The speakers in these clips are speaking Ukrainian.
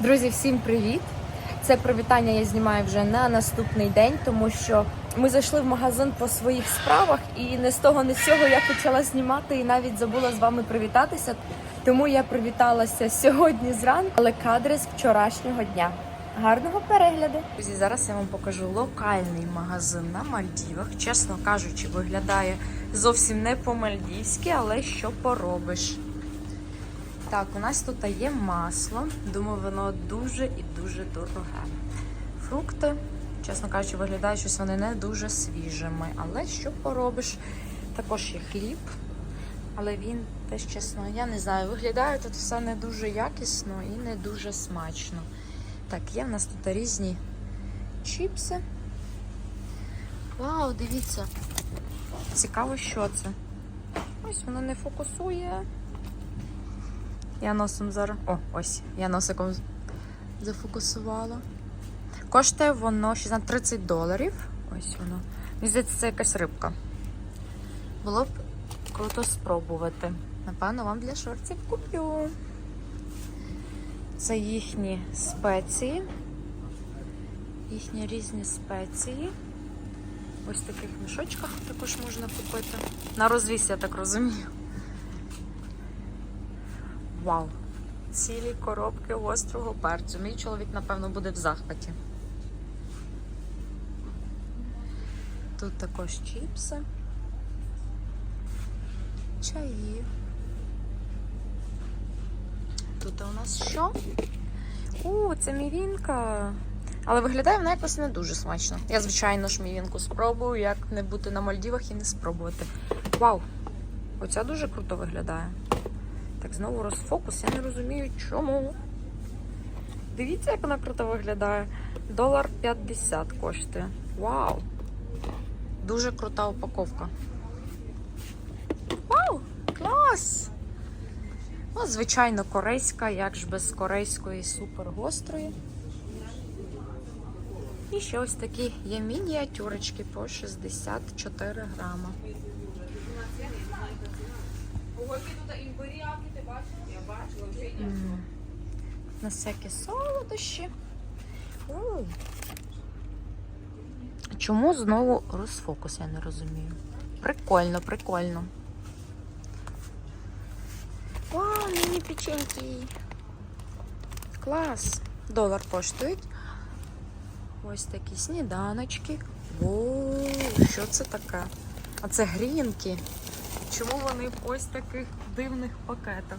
Друзі, всім привіт! Це привітання я знімаю вже на наступний день, тому що ми зайшли в магазин по своїх справах, і не з того, не з цього я почала знімати і навіть забула з вами привітатися. Тому я привіталася сьогодні зранку, але кадри з вчорашнього дня. Гарного перегляду! Друзі, зараз я вам покажу локальний магазин на Мальдівах. Чесно кажучи, виглядає зовсім не по-мальдівськи, але що поробиш. Так, у нас тут є масло. Думаю, воно дуже і дуже дороге. Фрукти, чесно кажучи, виглядає, щось вони не дуже свіжими. Але що поробиш? Також є хліб, але він теж чесно, я не знаю, виглядає тут все не дуже якісно і не дуже смачно. Так, є в нас тут різні чіпси. Вау, дивіться! Цікаво, що це. Ось воно не фокусує. Я носом зараз. О, ось, я носиком зафокусувала. Коштує воно 30 доларів. Ось воно. Мені здається, це якась рибка. Було б круто спробувати. Напевно, вам для шортів куплю. Це їхні спеції. Їхні різні спеції. Ось в таких мішочках також можна купити. На розвіс, я так розумію. Вау! Цілі коробки гострого перцю. Мій чоловік, напевно, буде в захваті. Тут також чіпси, чаї. Тут у нас що? О, це мівінка. Але виглядає вона якось не дуже смачно. Я, звичайно ж, мівінку спробую, як не бути на Мальдівах і не спробувати. Вау! Оця дуже круто виглядає. Так, знову розфокус, я не розумію чому. Дивіться, як вона круто виглядає. Долар 50 коштує. Вау! Дуже крута упаковка. Вау! Клас! Ну, звичайно, корейська, як ж без корейської супер гострої. І ще ось такі є мініатюрочки по 64 грама. На всякі солодощі. Чому знову розфокус, я не розумію. Прикольно, прикольно. Вау, міні печеньки. Клас. Долар коштують. Ось такі сніданочки. О, що це таке? А це грінки. Чому вони в ось таких дивних пакетах?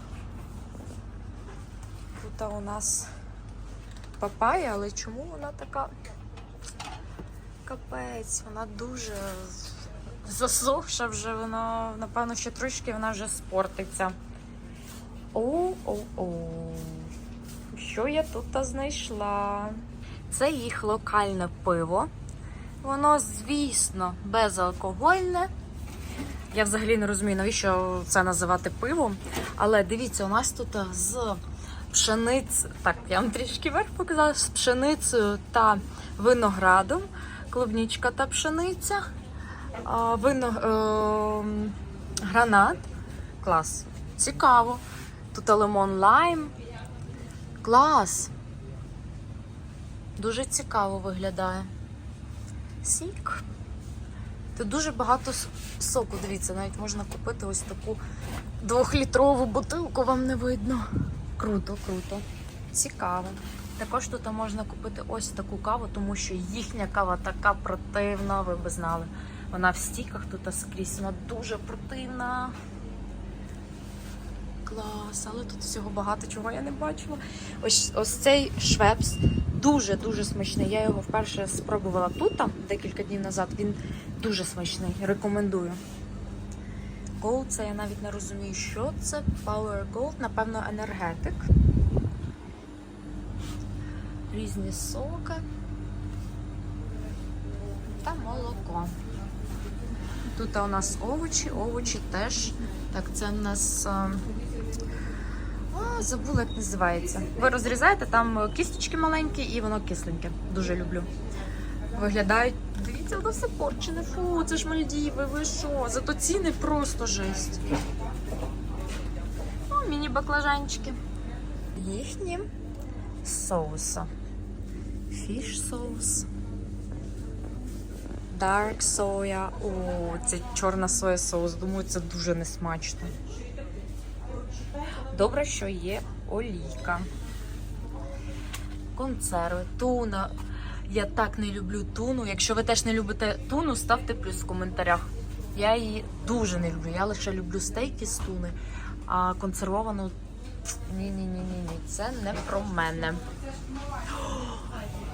Тут у нас папая, але чому вона така капець? Вона дуже засохша вже, вона, напевно, ще трошки вона вже спортиться. О-о-о. Що я тут знайшла? Це їх локальне пиво. Воно, звісно, безалкогольне. Я взагалі не розумію, навіщо це називати пивом. Але дивіться, у нас тут з пшениць, так, я вам трішки верх показала, з пшеницею та виноградом, клубнічка та пшениця, вино, е, гранат. Клас. Цікаво. Тут лимон лайм. Клас. Дуже цікаво виглядає. Сік. Тут дуже багато соку, дивіться, навіть можна купити ось таку двохлітрову бутилку, вам не видно. Круто, круто. Цікаво. Також тут можна купити ось таку каву, тому що їхня кава така противна, ви би знали. Вона в стіках тут скрізь, вона дуже противна. Клас, але тут всього багато чого я не бачила. Ось ось цей швепс дуже-дуже смачний. Я його вперше спробувала тут, там, декілька днів назад. Він дуже смачний. Рекомендую. Gold, це я навіть не розумію, що це. Power Gold, напевно, енергетик. Різні соки та молоко. Тут у нас овочі, овочі теж. Так, це у нас. е, А, забула, як називається. Ви розрізаєте, там кісточки маленькі і воно кисленьке. Дуже люблю. Виглядають. Дивіться, воно все порчене. Фу, це ж Мальдіви, ви що? Зато ціни просто жесть. О, міні-баклажанчики. Їхні соуса. Фіш соус. Dark соя. О, це чорна соя соус. Думаю, це дуже несмачно. Добре, що є олійка. Консерви, туна. Я так не люблю туну. Якщо ви теж не любите туну, ставте плюс в коментарях. Я її дуже не люблю. Я лише люблю стейки з туни, а консервовану ні-ні-ні, ні, це не про мене.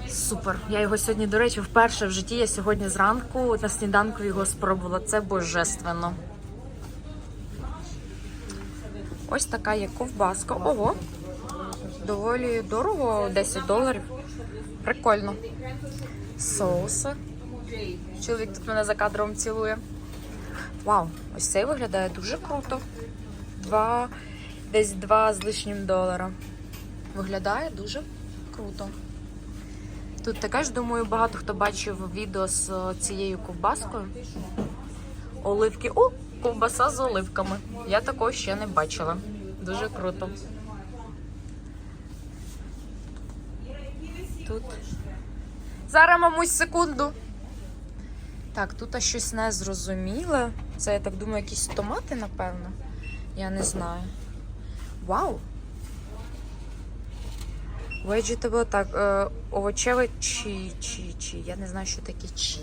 Супер. Я його сьогодні, до речі, вперше в житті. Я сьогодні зранку на сніданку його спробувала. Це божественно. Ось така є ковбаска. Ого. Доволі дорого, 10 доларів. Прикольно. Соуси. Чоловік тут мене за кадром цілує. Вау, ось цей виглядає дуже круто. Два, десь два з лишнім долара. Виглядає дуже круто. Тут також, думаю, багато хто бачив відео з цією ковбаскою. Оливки. О, ковбаса з оливками. Я такого ще не бачила. Дуже круто. Тут. Зараз, мамусь, секунду. Так, тут щось незрозуміле. Це, я так думаю, якісь томати, напевно. Я не знаю. Вау! Vegetable, так, е, овочеве чі, чі, чі. Я не знаю, що таке чі.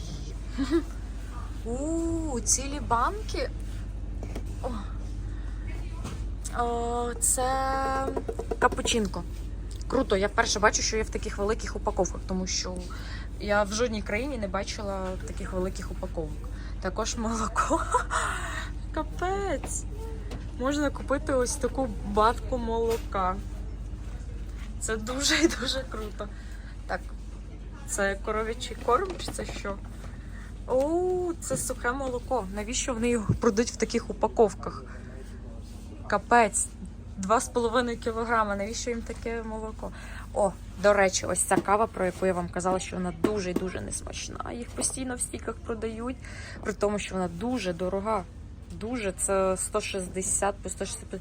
У, цілі банки. О. О, це капучинко. Круто, я вперше бачу, що є в таких великих упаковках, тому що я в жодній країні не бачила таких великих упаковок. Також молоко. Капець. Можна купити ось таку банку молока. Це дуже і дуже круто. Так, це коров'ячий корм чи це що? О, це сухе молоко. Навіщо вони його продають в таких упаковках? Капець. 2,5 кілограма. Навіщо їм таке молоко? О, до речі, ось ця кава, про яку я вам казала, що вона дуже і дуже несмачна. Їх постійно в стійках продають, при тому, що вона дуже дорога. Дуже, це 160 по 160,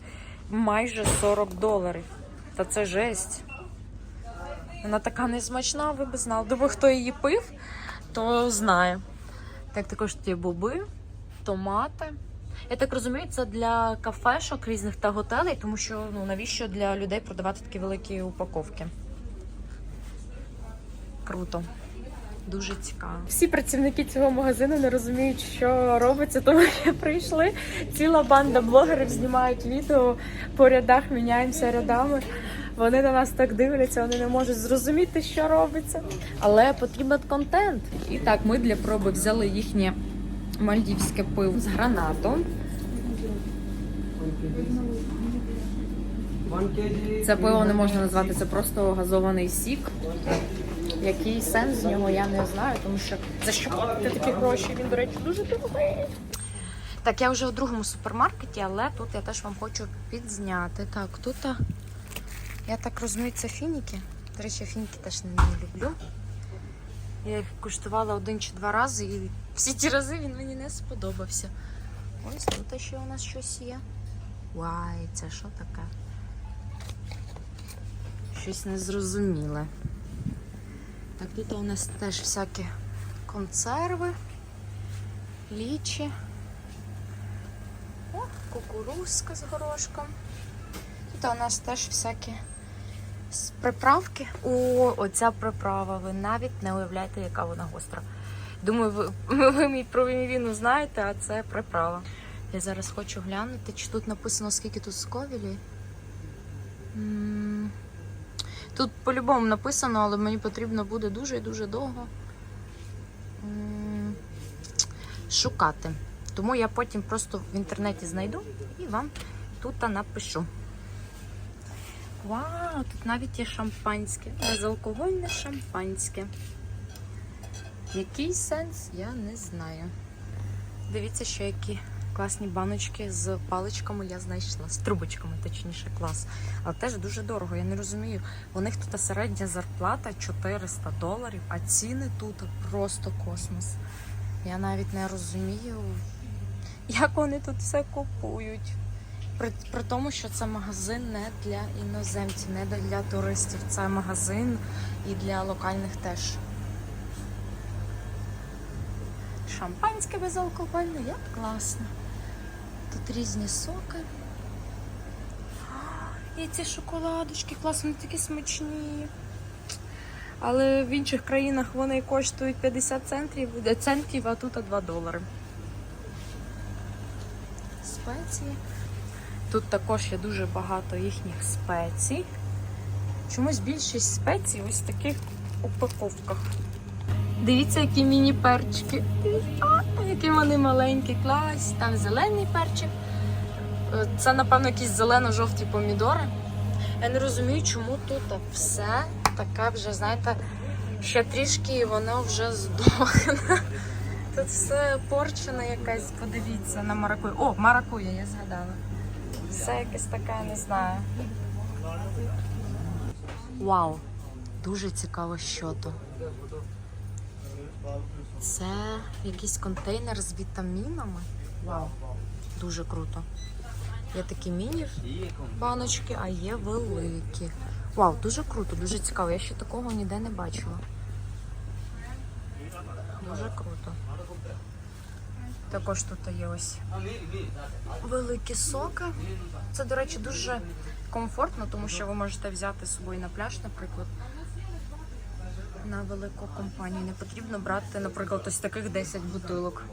майже 40 доларів. Та це жесть. Вона така несмачна, ви б знали. Думаю, хто її пив, то знає. Так, також є боби, томати. Я так розумію, це для кафешок різних та готелей, тому що ну навіщо для людей продавати такі великі упаковки? Круто. Дуже цікаво. Всі працівники цього магазину не розуміють, що робиться, тому що прийшли. Ціла банда блогерів знімають відео по рядах, міняємося рядами. Вони на нас так дивляться, вони не можуть зрозуміти, що робиться. Але потрібен контент. І так, ми для проби взяли їхнє мальдівське пиво з гранатом. Це пиво не можна назвати, це просто газований сік. Який сенс з нього, я не знаю, тому що за що платити такі гроші? Він, до речі, дуже дорогий. Так, я вже у другому супермаркеті, але тут я теж вам хочу підзняти. Так, тут, я так розумію, це фініки. До речі, фініки теж не люблю. Я їх куштувала один чи два рази, і всі ті рази він мені не сподобався. Ось тут ще у нас щось є. Вай, це що таке? Щось незрозуміле. Так, тут у нас теж всякі консерви, лічі. О, кукурузка з горошком. Тут у нас теж всякі приправки. О, оця приправа. Ви навіть не уявляєте, яка вона гостра. Думаю, ви, ви мій про віну знаєте, а це приправа. Я зараз хочу глянути, чи тут написано, скільки тут сковілі. Тут по-любому написано, але мені потрібно буде дуже і дуже довго шукати. Тому я потім просто в інтернеті знайду і вам тут напишу. Вау, тут навіть є шампанське. Безалкогольне шампанське. Який сенс, я не знаю. Дивіться, що які класні баночки з паличками я знайшла. З трубочками, точніше, клас. Але теж дуже дорого. Я не розумію. У них тут середня зарплата 400 доларів, а ціни тут просто космос. Я навіть не розумію, як вони тут все купують. При, при тому, що це магазин не для іноземців, не для туристів. Це магазин і для локальних теж. Шампанське безалкогольне, як класно. Тут різні соки. І ці шоколадочки класно, вони такі смачні. Але в інших країнах вони коштують 50 центів, е, центів а тут 2 долари. Спеції. Тут також є дуже багато їхніх спецій. Чомусь більшість спецій ось в таких упаковках. Дивіться, які міні-перчики. Які вони маленькі, клас. Там зелений перчик. Е, Це, напевно, якісь зелено-жовті помідори. Я не розумію, чому тут все таке вже, знаєте, ще трішки і воно вже здохне. Тут все порчене якесь, подивіться на маракую. О, маракуя, я згадала. Все якесь таке, не знаю. Вау! Дуже цікаво, що то. Це якийсь контейнер з вітамінами. Вау, дуже круто. Є такі міні баночки, а є великі. Вау, дуже круто, дуже цікаво. Я ще такого ніде не бачила. Дуже круто. Також тут є ось великі соки. Це, до речі, дуже комфортно, тому що ви можете взяти з собою на пляж, наприклад, на велику компанію. Не потрібно брати, наприклад, ось таких 10 бутилок.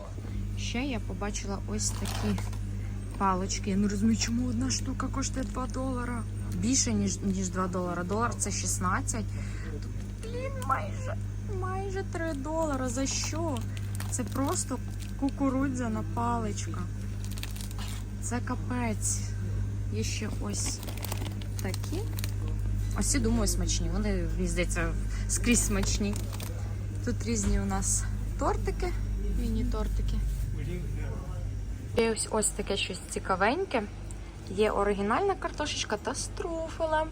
Ще я побачила ось такі палочки. Я не розумію, чому одна штука коштує 2 долара. Більше, ніж, ніж 2 долара. Долар це 16. Тут, блін, майже, майже 3 долара. За що? Це просто кукурудзяна паличка. Це капець. Є ще ось такі. Ось думаю, смачні. Вони, мені здається, скрізь смачні. Тут різні у нас тортики, міні-тортики. Є ось, ось таке щось цікавеньке. Є оригінальна картошечка та з труфелем.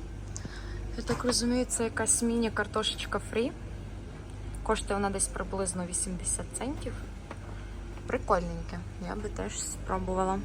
Я так розумію, це якась міні-картошечка фрі. Коштує вона десь приблизно 80 центів. Прикольненьке. Я би теж спробувала.